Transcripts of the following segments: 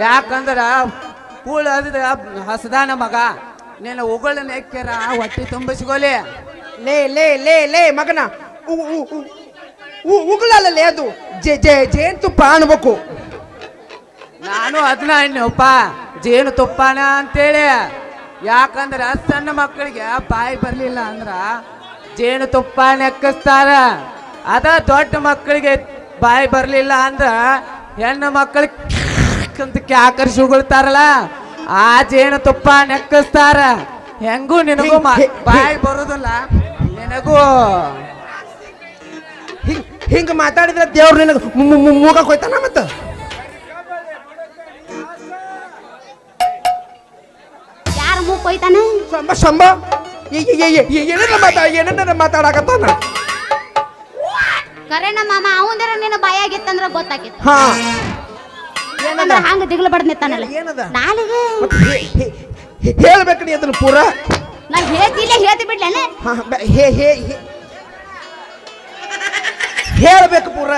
ಯಾಕಂದ್ರ ಕೂಳ ಹಸದಾನ ಮಗ. ನೀನು ಉಗಳ ನೆಕ್ಕರ, ಹೊಟ್ಟೆ ತುಂಬಿಸ್ಕೊಲಿ. ಲೇ ಲೇ ಲೇ ಲೇ, ಮಗನ. ಉ- ಉ- ಉ- ಉ- ಉಗುಳಲ್ಲಲೇ ಅದು. ಜೆ ಜೆ ಜೇನುತುಪ್ಪ ಅನ್ಬೇಕು. ನಾನು ಅದನ್ನ ಅನ್ನಪ್ಪ. ಜೇನು ತುಪ್ಪನ ಅಂತೇಳಿ. ಯಾಕಂದ್ರ ಸಣ್ಣ ಮಕ್ಕಳಿಗೆ ಬಾಯಿ ಬರ್ಲಿಲ್ಲ ಅಂದ್ರ ಜೇನು ತುಪ್ಪ ನೆಕ್ಕಿಸ್ತಾರ. ಅದ ದೊಡ್ಡ ಮಕ್ಕಳಿಗೆ ಬಾಯಿ ಬರ್ಲಿಲ್ಲ ಅಂದ್ರ ಹೆಣ್ಣು ಮಕ್ಕಳಿಗೆ ಅಂತ ಕ್ಯಾಕರ್ಸಿ ಉಗುಳ್ತಾರಲ್ಲ ಆ ಜೇನ ತುಪ್ಪ ನೆಕ್ಕಿಸ್ತಾರ. ಹೆಂಗೂ ನಿನಗೂ ಬಾಯಿ ಬರುದಿಲ್ಲ. ನಿನಗೂ ಹಿಂಗ್ ಹಿಂಗ ಮಾತಾಡಿದ್ರೆ ದೇವ್ರು ನಿನಗೆ ಮೂಗ ಹೋಯ್ತಾನ ಮತ್ತ? ಯಾರ ಮೂಗ್ ಕೊಯ್ತಾನ? ಸಂಬ ಸಂಬ ಏನೇನ ಮಾತಾ ಏನೇನ ಮಾತಾಡಕತ್ತಾನ? ಕರೆನ ಮಾಮ ಅವಂದರ ನಿನ್ನ ಬಾಯಾಗಿತ್ತಂದ್ರ ಗೊತ್ತಾಗಿತ್ತು. ಹಾ. ಯಾಕಂದ್ರ ಹಂಗ ದಿಗ್ಲ ಬಡ್ದ್ ನಿತ್ತಾನಲ್ಲ ಏನದ? ನಾಲಿಗೆ ಹೇಳ್ಬೇಕು ನೀ ಅದನ್ನ ಪೂರ? ನಾನು ಹೇಳ್ತಿಲ್ಲ ಹೇಳ್ತಿ ಬಿಡ್ಲೇನೆ. ಹಾ, ಬ- ಹೇ ಹೇ ಹೇ- ಹೇಳ್ಬೇಕು ಪೂರ?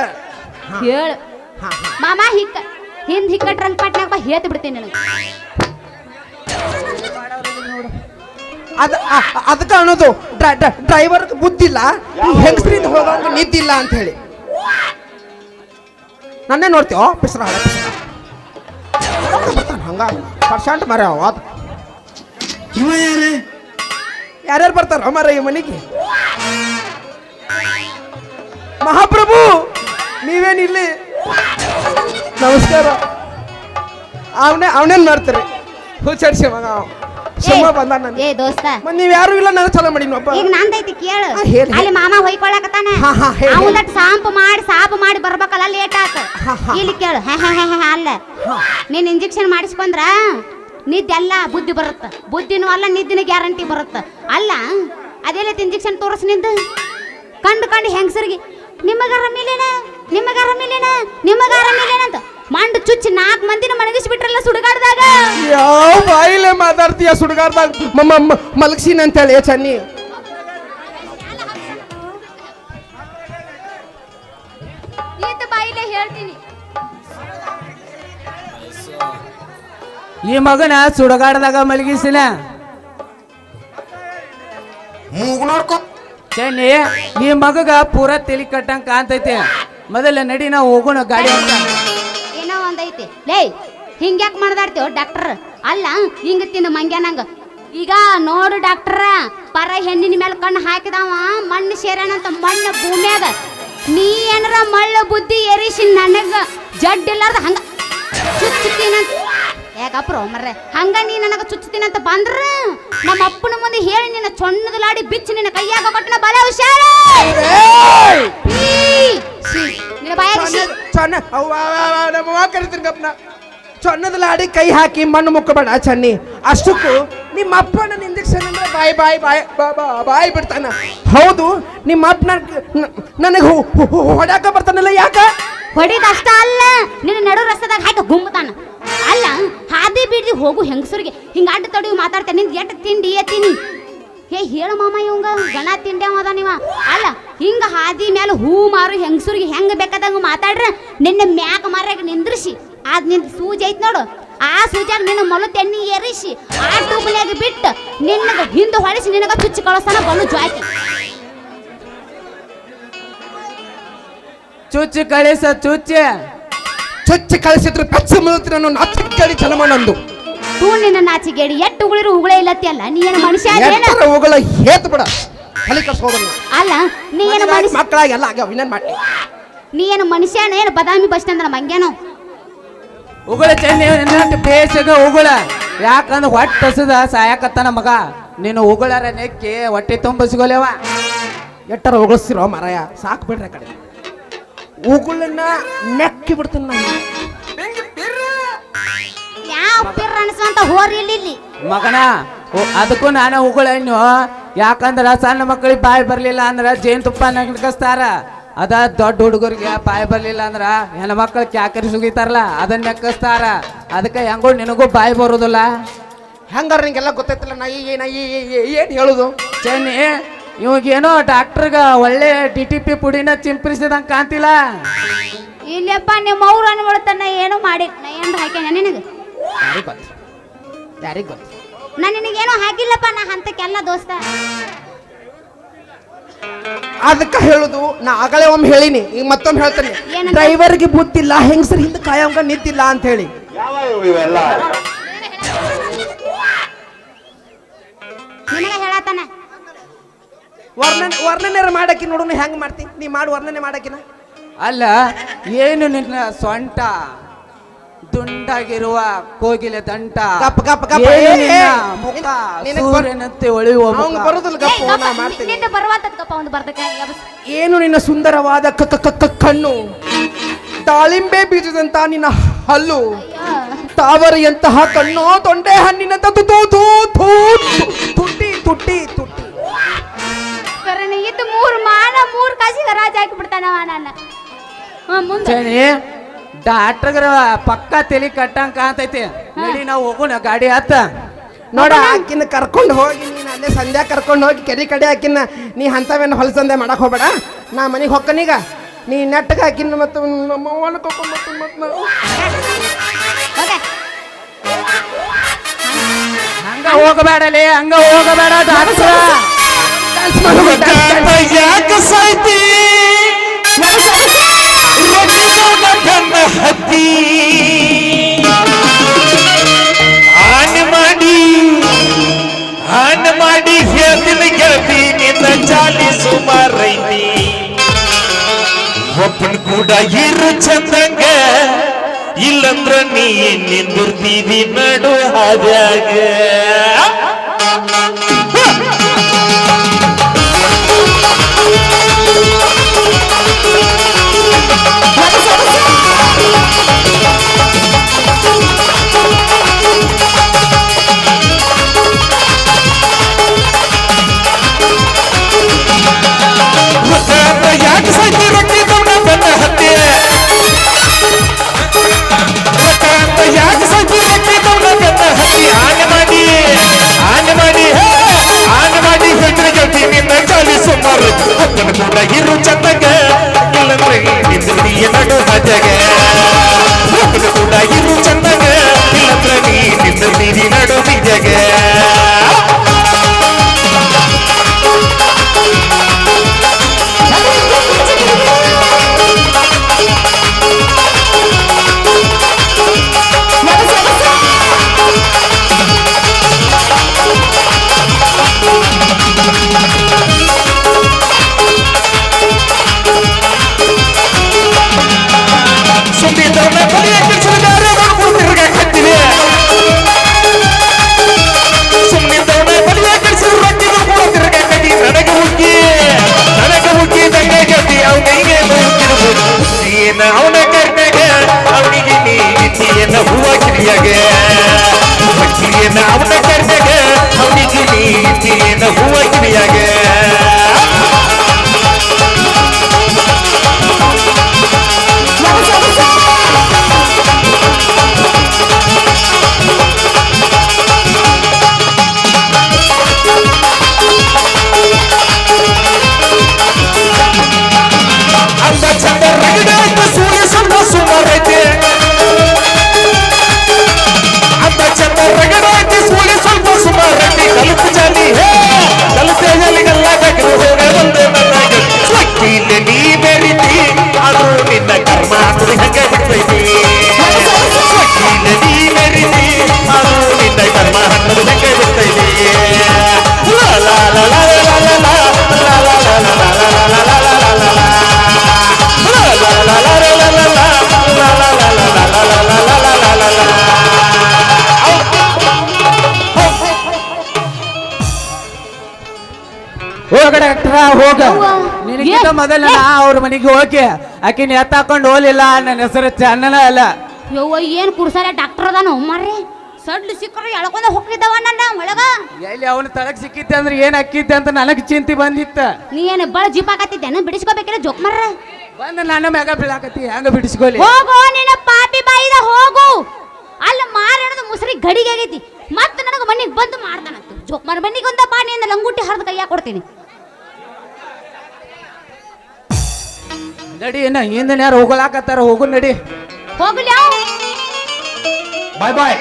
ಹೇಳು. ಹಾ, ಹಾ. ಮಾಮ ಹಿಕ್ಕ ಹಿಂದ್ ಹಿಕ್ಕ ಟ್ರಂಕ್ ಪಾಟ್ನಾಗ ಬಾ ಹೇಳ್ತಿ ಬಿಡ್ತೀನಿ ನನಗೆ. ಅದ ಅ- ಅದಕ್ಕ ಅನ್ನೋದು ಡ್ರೈವರ್ ಬುದ್ಧಿಲ್ಲ ಹೆಂಗಸ್ರಿಂದ ಹೋಗೋಂಗ ನಿದ್ದಿಲ್ಲ ಅಂತ ಹೇಳಿ. ನನ್ನೇ ನೋಡ್ತೀವೋ ಬರ್ತಾನ ಹಂಗ ಪರ್ಸೆಂಟ್ ಮರ ಅವ ಇವ ಯಾರೇ? ಯಾರ್ಯಾರು ಬರ್ತಾರ ಮರ ಈ ಮನೆಗೆ? ಮಹಾಪ್ರಭು ನೀವೇನಿಲ್ಲಿ ನಮಸ್ಕಾರ. ಅವನೇ ಅವನೇನ್ ನೋಡ್ತೀರಿ ಹುಚ್ಚಾಡ್ಸಿ ಮಗ ಸುಮ್ಮ ಬಂದ ನಾನು. ಏ ದೋಸ್ತ. ಮತ್ ನೀವ್ ಯಾರು ಇಲ್ಲ ನಾನು ಚಲೋ ಮಾಡೀನಪ್ಪ ಈಗ ನಂದೈತಿ ಕೇಳು. ಹಾ, ಹೇಳಿ. ಅಲ್ಲಿ ಮಾಮ ಹೊಯ್ಕೊಳಕತ್ತಾನ. ಹಾ, ಹಾ, ಹೇಳಿ. ಸಾಂಪ್ ಮಾಡಿ ಸಾಪ್ ಮಾಡಿ ಬರ್ಬೇಕಲ್ಲ ಲೇಟ್ ಆತ. ಹಾ, ಹಾ. ಇಲ್ಲಿ ಕೇಳು. ಹಾ ಹಾ ಹಾ ಹಾ ಅಲ್ಲ. ನೀನ್ ಇಂಜೆಕ್ಷನ್ ಮಾಡಿಸ್ಕೊಂಡ್ರ ನಿದ್ದೆ ಅಲ್ಲ ಬುದ್ಧಿ ಬರುತ್ತ. ಬುದ್ಧಿನೂ ಅಲ್ಲ ನಿದ್ದಿನ ಗ್ಯಾರಂಟಿ ಬರುತ್ತ. ಅಲ್ಲ ಅದೆಲ್ಲ ಇಂಜೆಕ್ಷನ್ ತೋರಿಸ್ ನಿಂದು? ಕಂಡು ಕಂಡು ಹೆಂಗಸರಿಗೆ? ನಿಮಗ ಆರಾಮಿಲ್ಲೇನ ನಿಮಗ ಆರಾಮಿಲ್ಲೇನ ನಿಮಗ ಆರಾಮಿಲ್ಲೇನ ಅಂತ. ಮಂಡು ಚುಚ್ಚಿ ನಾಲ್ಕು ಮಂದಿನ ಮಣಗಿಸ್ಬಿಟ್ರಲ್ಲ ಸುಡುಗಾಡ್ದಾಗ? ಯಾವ ಮಾತಾಡ್ತೀಯ ಸುಡುಗಾರ್ದಾಗ ಮಮ್ಮ ಮಲಗ್ಸೀನಿ ಅಂತೇಳಿ. ಚನ್ನಿ. ಈ ಮಗನ ಸುಡಗಾಡದಾಗ ಮಲಗಿಸಿನ? ಚನ್ನಿ ಈ ಮಗಗ ಪೂರ ತಲಿ ಕಟ್ಟಂಗ ಕಾಣ್ತೈತಿ. ಮೊದಲ ನಡಿ ನಾವು ಹೋಗೋಣ ಗಾಡಿ ಅಂತ ಏನೋ ಒಂದೈತಿ. ಲೇ ಹಿಂಗ್ಯಾಕ್ ಮಾಡ್ದಾಡ್ತೇವ ಡಾಕ್ಟರ್? ಅಲ್ಲ ಹಿಂಗ ತಿನ್ನು ಮಂಗ್ಯಾನಂಗ ಈಗ ನೋಡು ಡಾಕ್ಟರ ಪರ ಹೆಣ್ಣಿನ ಮೇಲೆ ಕಣ್ಣು ಹಾಕಿದವ ಮಣ್ಣು ಸೇರ್ಯಾನಂತ ಮಣ್ಣು ಭೂಮ್ಯಾಗ. ನೀ ಏನಾರ ಮಳ್ಳ ಬುದ್ಧಿ ಎರಿಸಿ ನನಗ ಜಡ್ ಇಲ್ಲಾರ್ದ ಹಂಗ ಚುಚ್ಚುತ್ತೀನಂತ ಯಾಕಪ್ರ ಮರ್ರೆ ಹಂಗ ನೀ ನನಗ ಚುಚ್ಚುತ್ತೀನಂತ ಬಂದ್ರ ನಮ್ಮ ಅಪ್ಪನ ಮುಂದೆ ಹೇಳಿ ನಿನ್ನ ಚೊಣ್ಣದಲಾಡಿ ಬಿಚ್ಚಿ ನಿನ್ನ ಕೈಯಾಗ ಕೊಟ್ಟನ ಬಲ ಹುಷಾರ. ನಿನ್ನ ಬಾಯಾಗ ಚೊನ್ನ ಕರಿತೀನಿ ಗಪ್ನ. ಚೊನ್ನದ ಲಾಡಿ ಕೈ ಹಾಕಿ ಮಣ್ಣು ಮುಕ್ಕಬೇಡ ಚನ್ನಿ. ಅಷ್ಟಕ್ಕೂ ನಿಮ್ಮ ಅಪ್ಪನ ನನ್ನ ಇಂಜೆಕ್ಷನ್ ಬಾಯ್ ಬಾಯ್ ಬಾಯ್, ಬಾ- ಬಾ- ಬಾಯ್ ಬಿಡ್ತಾನ. ಹೌದು, ನಿಮ್ಮ ಅಪ್ಪ ನನಗೆ ಹೊಡ್ಯಾಕ ಬರ್ತಾನಲ್ಲ ಯಾಕ? ಹೊಡಿದ ಅಷ್ಟ ಅಲ್ಲ, ನಿನ್ನ ನಡು ರಸ್ತದಾಗ ಹಾಕಿ ಗುಂಬತಾನ. ಅಲ್ಲ, ಹಾದಿ ಬಿಡಿ ಹೋಗು ಹೆಂಗಸರಿಗೆ. ಹಿಂಗ ಅಡ್ಡ ತಡಿ ಮಾತಾಡ್ತಾನೆ, ನಿಂದ ಎಟ್ ತಿಂಡಿ ಎತ್ತೀನಿ ಹೇ, ಹೇಳು ಮಾಮ ಇವಂಗ, ಗಣ ತಿಂಡಿ ಅದ ನೀವ ಅಲ್ಲ, ಹಿಂಗ ಹಾದಿ ಮೇಲೆ ಹೂ ಮಾರು ಹೆಂಗಸರಿಗೆ ಹೆಂಗ ಬೇಕಾದಂಗ ಮಾತಾಡ್ರ, ನಿನ್ನ ಮ್ಯಾಗ ಮಾರಾಗ ನಿಂದ್ರಿಸಿ. ಅದ್ ನಿನ್ ಸೂಜಿ ಐತ್ ನೋಡು. ಆ ಸೂಜಾಗ ನಿನ್ನ ಮೊಲ ತೆಣ್ಣಿ ಏರಿಸಿ ಆ ಟೂಬ್ನ್ಯಾಗ ಬಿಟ್ಟು ನಿನ್ನಗ ಹಿಂದೆ ಹೊಳಿಸಿ ನಿನಗ ಚುಚ್ಚಿ ಕಳಸನ ಬಲು ಜ್ವಾಕಿ ಚುಚ್ಚಿ ಕಳಿಸ ಚುಚ್ಚಿ. ಚುಚ್ಚಿ ಕಳಿಸಿದ್ರು ಪಚ್ಚ ಮುಳುತ್ರಿ ನಾನು ನಚ್ಚ ಕಡಿ ತೂ ನಿನ್ನ ನಾಚಿಗೇಡಿ ಎಟ್ಟು ಉಗುಳಿರು ಉಗುಳೇ ಇಲ್ಲತ್ತಿ ಅಲ್ಲ? ನೀ ಏನು ಮನುಷ್ಯ ಅದೇನ ಎತ್ತರ ಹೋಗಲ್ಲ ಹೇತ್ ಬಿಡ. ತಲೆ ಕರ್ಸೋದನ್ನ ಅಲ್ಲ ನೀ ಏನು ಮನುಷ್ಯ ಮಕ್ಕಳಾಗಿ ಎಲ್ಲ ಆಗ್ಯಾವ ಇನ್ನೇನ್ ಮಾಡಿ ನೀ ಏನು ಮನುಷ್ಯನ ಏನು ಬದಾಮಿ ಬಸ್ ಸ್ಟ್ಯಾಂಡ್ ಮಂಗ್ಯಾನೋ? ಉಗುಳ ಚೆನ್ನಿ ಬೇಸಗ ಉಗುಳ. ಯಾಕಂದ್ರೆ ಹೊಟ್ಟೆ ಹಸದ ಸಾಯಕತ್ತಾನ ಮಗ. ನೀನು ಉಗುಳರ ನೆಕ್ಕಿ ಹೊಟ್ಟೆ ತುಂಬಿಸ್ಕೊಲೇವ ಎಟ್ಟರ ಉಗಳಿಸ್ತಿರೋ ಮರಯ. ಸಾಕು ಬಿಡ್ರಿ ಆ ಕಡೆ. ಉಗುಳನ್ನ ನೆಕ್ಕಿ ಬಿಡ್ತೀನಿ ನಾನು. ಯಾವ ಪಿರ್ ಅನ್ಸುವಂತ ಹೋರಿ ಇಲ್ಲಿ ಇಲ್ಲಿ. ಮಗನ ಅದಕ್ಕೂ ಅದಕ್ಕೂ ನಾನು ಉಗುಳಣ್ಣು ಯಾಕಂದ್ರ ಸಣ್ಣ ಮಕ್ಕಳಿಗೆ ಬಾಯಿ ಬರ್ಲಿಲ್ಲ ಅಂದ್ರ ಜೇನುತುಪ್ಪ ನೆಕ್ಕಸ್ತಾರ ಅದ ದೊಡ್ಡ ಹುಡುಗರಿಗೆ ಬಾಯಿ ಬರ್ಲಿಲ್ಲ ಅಂದ್ರ ಹೆಣ್ಮಕ್ಳು ಕ್ಯಾಕರಿ ಸುಗಿತಾರಲ್ಲ ಅದನ್ನ ನೆಕ್ಕಸ್ತಾರ. ಅದಕ್ಕೆ ಹೆಂಗೋ ನಿನಗೂ ಬಾಯಿ ಬರೋದಿಲ್ಲ. ಹೆಂಗಾರ ನಿಂಗೆಲ್ಲ ಗೊತ್ತೈತಿಲ್ಲ ನಾ ಈ ನಾ ಈ ಏನು ಹೇಳುದು? ಚೆನ್ನಿ ಇವಾಗೇನೋ ಡಾಕ್ಟರ್ಗ ಒಳ್ಳೆ ಡಿ ಟಿ ಪಿ ಪುಡಿನ ಚಿಂಪರಿಸಿದಂಗೆ ಕಾಣ್ತಿಲ್ಲ. ಇಲ್ಲಪ್ಪ ನಿಮ್ಮ ಅವ್ರು ಅನ್ಬಿಡ್ತಾನ ಏನು ಮಾಡಿ ನಾ ಏನು ಹಾಕ್ಯಾನ ನಿನಗೆ? ಯಾರಿಗೆ ಗೊತ್ತು? ಯಾರಿಗೆ ಗೊತ್ತು? ನಾ ನಿನಗೇನು ಹಾಕಿಲ್ಲಪ್ಪ ನಾ ಹಂತಕ್ಕೆಲ್ಲ ದೋಸ್ತ. ಅದಕ್ಕೆ ಹೇಳುದು ನಾ ಆಗಲೇ ಒಮ್ಮೆ ಹೇಳಿನಿ ಈಗ ಮತ್ತೊಮ್ಮೆ ಹೇಳ್ತೇನೆ? ಡ್ರೈವರ್ಗೆ ಬುತ್ತಿಲ್ಲ ಹೆಂಗಸರ್ ಹಿಂದೆ ಕಾಯಂಗ ನಿಂತಿಲ್ಲ ಅಂತ ಹೇಳಿ. ವರ್ಣನೆ ವರ್ಣನೆ ಮಾಡಕ್ಕೆ ನೋಡು ಹೆಂಗ್ ಮಾಡ್ತಿ? ನೀ ಮಾಡಿ ವರ್ಣನೆ ಮಾಡಕ್ಕಿನ ಅಲ್ಲ ಏನು ನಿನ್ನ ಸೊಂಟ ದುಂಡಾಗಿರುವ ಕೋಗಿಲೆ ದಂಟ. ಗಪ್ ಗಪ್ ಗಪ್. ಏನು ಏ, ನಿನ್ನ ಏ, ಮುಖ ನಿನಗ್ ಬರ್- ಸೂರ್ಯನಂತೆ ಒಳೆಯುವ ಅವಂಗ ಮುಖ ಬರುದಿಲ್ಲ ಗಪ್ಪ ನಾ ಮಾಡ್ತೀನಿ. ನಿಂದ ಬರುವಂತದ್ಕಪ್ಪ ಒಂದು ಬರ್ತಕ್ಕೆ ಏನು ನಿನ್ನ ಸುಂದರವಾದ ಕ ಕ- ಕ- ಕ- ಕಣ್ಣು? ದಾಳಿಂಬೆ ಬೀಜದಂತ ನಿನ್ನ ಹಲ್ಲು? ತಾವರೆಯಂತಹ ಕಣ್ಣು ತೊಂಡೆ ಹಣ್ಣಿನಂತ ತು ತು ತೂ ತು ತುಟಿ ತುಟಿ ತುಟಿ ಕರಣಿ ಇದ್ದು ಮೂರು ಮಾನ ಮೂರು ಕಾಸಿಗೆ ರಾಜ ಹಾಕಿ ಬಿಡ್ತಾನವ ನನ್ನ. ಹಾ ಮುಂದೆ. ಚೇನಿ ಡಾಕ್ಟರ್ಗರ ಪಕ್ಕ ತಲೆ ಕಟ್ಟಂಗ್ ಕಾಣ್ತೈತಿ ನಡಿ ನಾವು ಹೋಗೋಣ ಗಾಡಿ ಹತ್ತ ನೋಡ ಆಕಿನ ಕರ್ಕೊಂಡು ಹೋಗಿ ನೀನು ಅಲ್ಲೇ ಸಂಧ್ಯಾ ಕರ್ಕೊಂಡು ಹೋಗಿ ಕೆರೆ ಕಡೆ ಆಕಿನ ನೀ ಹೊಲ ಹೊಲಸಂದೆ ಮಾಡಕ್ ಹೋಗ್ಬೇಡ ನಾ ಮನೆಗೆ ಹೊಕ್ಕನೀಗ ನೀ ನೆಟ್ಟಗೆ ಆಕಿನ ಮತ್ತು ನಮ್ಮ ಅವ್ವನ ಕರ್ಕೊಂಡು ಮತ್ತೆ ಮತ್ತೆ ನಾವು ಹೋಗೆ ಹಂಗ ಹೋಗಬೇಡಲೇ ಹಂಗ ಹೋಗಬೇಡ ಡಾಕ್ಟ್ರ ಡ್ಯಾನ್ಸ್ ಡ್ಯಾನ್ಸ್, ಡ್ಯಾನ್ಸ್. ಸಾಯ್ತಿ ಗಂಧ ಹತ್ತಿ. ಮಾಡಿ ಆನ್ ಮಾಡಿ ಹೇಳ್ತೀನಿ ಗೆಳತಿ ನಿನ್ನ ಚಾಲಿ ಸುಮಾರೈತಿ ಒಬ್ಬನ್ ಕೂಡ ಇರು ಚಂದಂಗ, ಇಲ್ಲಂದ್ರ ನೀ ನಿಂದಿರ್ತೀವಿ ನಡು ಹಾದ್ಯಾಗ. ಸಿರಿ ನಡು ಬಿದ್ದೆಗೆ Thank ಮೊದಲ. ನಾ ಅವ್ರ ಮನೆಗೆ ಹೋಗಿ ಆಕಿನ ಎತ್ತಾಕೊಂಡು ಹೋಲಿಲ್ಲ ನನ್ನ ಹೆಸರು ಚನ್ನನ ಅಲ್ಲ. ಯವ್ವ ಏನು ಕುರ್ಸಾರ ಡಾಕ್ಟರ್ ಅದಾನ? ಮರ್ರಿ ಸಡ್ಲು ಸಿಕ್ಕರು ಎಳ್ಕೊಂಡ ಹೋಗ್ತಿದ್ದವ ನನ್ನ ಒಳಗ. ಎಲ್ಲಿ ಅವನ ತಳಕ್ ಸಿಕ್ಕಿತ್ತೆ ಅಂದ್ರೆ ಏನ್ ಅಕ್ಕಿತ್ತೆ ಅಂತ ನನಗ್ ಚಿಂತೆ ಬಂದಿತ್ತ. ನೀ ಏನು ಬಳ ಜಿಪ್ ಹಾಕತ್ತಿದ್ದೇನ ಬಿಡಿಸ್ಕೋಬೇಕಿಲ್ಲ ಜೋಕ್ ಮರ್ರ. ಬಂದು ನನ್ನ ಮ್ಯಾಗ ಬೀಳಾಕತ್ತಿ ಹೆಂಗ ಬಿಡಿಸ್ಕೊಲಿ? ಹೋಗೋ ನಿನ್ನ ಪಾಪಿ ಬಾಯಿದ ಹೋಗು. ಅಲ್ಲಿ ಮಾರಣದ ಮುಸರಿ ಗಡಿಗೆ ಆಗೈತಿ. ಮತ್ತೆ ನನಗೆ ಮನೆಗೆ ಬಂದು ಮಾಡ್ತಾನಂತ ಜೋಕ್ ಮಾರ ಮನೆಗೆ ಒಂದ ಬಾ ನಿನ್ನ ಲಂಗುಟಿ ಹರಿದ ಕೈಯಾಗ ಕೊಡ್ತೀನಿ. ನಡಿ ಏನ ಹಿಂದಿನ ಯಾರು ಹೋಗಲಾಕತ್ತಾರ? ಹೋಗು ನಡಿ. ಬಾಯ್ ಬಾಯ್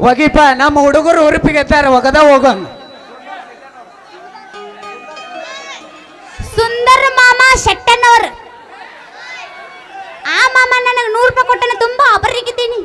ಹೋಗಿಪ್ಪ ನಮ್ಮ ಹುಡುಗರು ಉರುಪಿಗೆತ್ತಾರ ಹೋಗದ ಹೋಗನ್ ಸುಂದರ ಮಾಮ ಶೆಟ್ಟನವ್ರ. ಆ ಮಾಮ ನನಗೆ ನೂರು ರೂಪಾಯಿ ಕೊಟ್ಟನ ತುಂಬಾ ಅಪರಿಗಿದ್ದೀನಿ